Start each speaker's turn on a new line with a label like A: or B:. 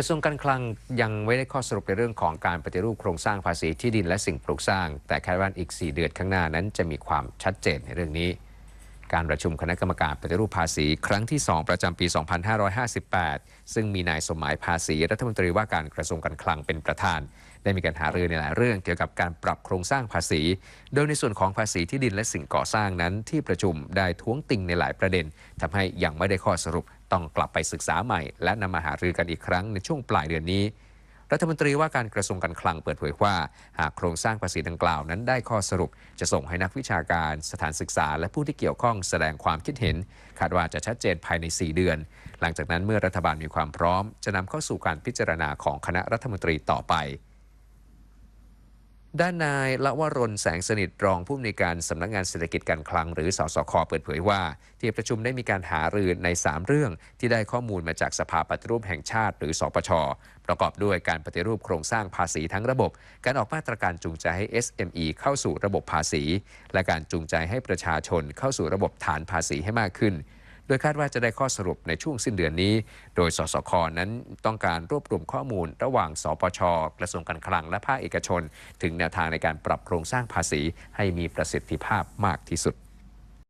A: กระทรวงการคลังยังไม่ได้ข้อสรุปในเรื่องของการปฏิรูปโครงสร้างภาษีที่ดินและสิ่งปลูกสร้าง แต่คาดว่าอีก 4 เดือนข้างหน้านั้นจะมีความชัดเจนในเรื่องนี้ การประชุมคณะกรรมการปฏิรูปภาษี ครั้งที่ 2 ประจำปี 2558 ซึ่งมีนายสมหมายภาษีรัฐมนตรีว่าการกระทรวงการคลังเป็นประธาน ได้มีการหารือในหลายเรื่องเกี่ยวกับการปรับโครงสร้างภาษี โดยในส่วนของภาษีที่ดินและสิ่งก่อสร้างนั้นที่ประชุมได้ท้วงติงในหลายประเด็นทำให้ยังไม่ได้ข้อสรุป ต้องกลับไปศึกษาใหม่ และนำมาหารือกันอีกครั้งในช่วงปลายเดือนนี้ รัฐมนตรีว่าการกระทรวงการคลังเปิดเผยว่า หากโครงสร้างภาษีดังกล่าวนั้นได้ข้อสรุป จะส่งให้นักวิชาการสถานศึกษา และผู้ที่เกี่ยวข้องแสดงความคิดเห็น คาดว่าจะชัดเจนภายใน 4 เดือน หลังจากนั้นเมื่อรัฐบาลมีความพร้อม จะนำเข้าสู่การพิจารณาของคณะรัฐมนตรีต่อไป ด้านนายละวรนแสงสนิทรองผู้อำนวยการสำนักงานเศรษฐกิจการคลัง หรือสสคเปิดเผยว่า ที่ประชุมได้มีการหารือใน 3 เรื่องที่ได้ข้อมูลมาจากสภาปฏิรูปแห่งชาติ หรือสปช ประกอบด้วยการปฏิรูปโครงสร้างภาษีทั้งระบบ การออกมาตรการจูงใจให้ SME เข้าสู่ระบบภาษี และการจูงใจให้ประชาชนเข้าสู่ระบบฐานภาษีให้มากขึ้น โดยคาดว่าจะได้ข้อสรุปในช่วงสิ้นเดือนนี้ โดยสสคนั้นต้องการรวบรวมข้อมูลระหว่าง สปช กระทรวงการคลังและภาคเอกชน ถึงแนวทางในการปรับโครงสร้างภาษีให้มีประสิทธิภาพมากที่สุด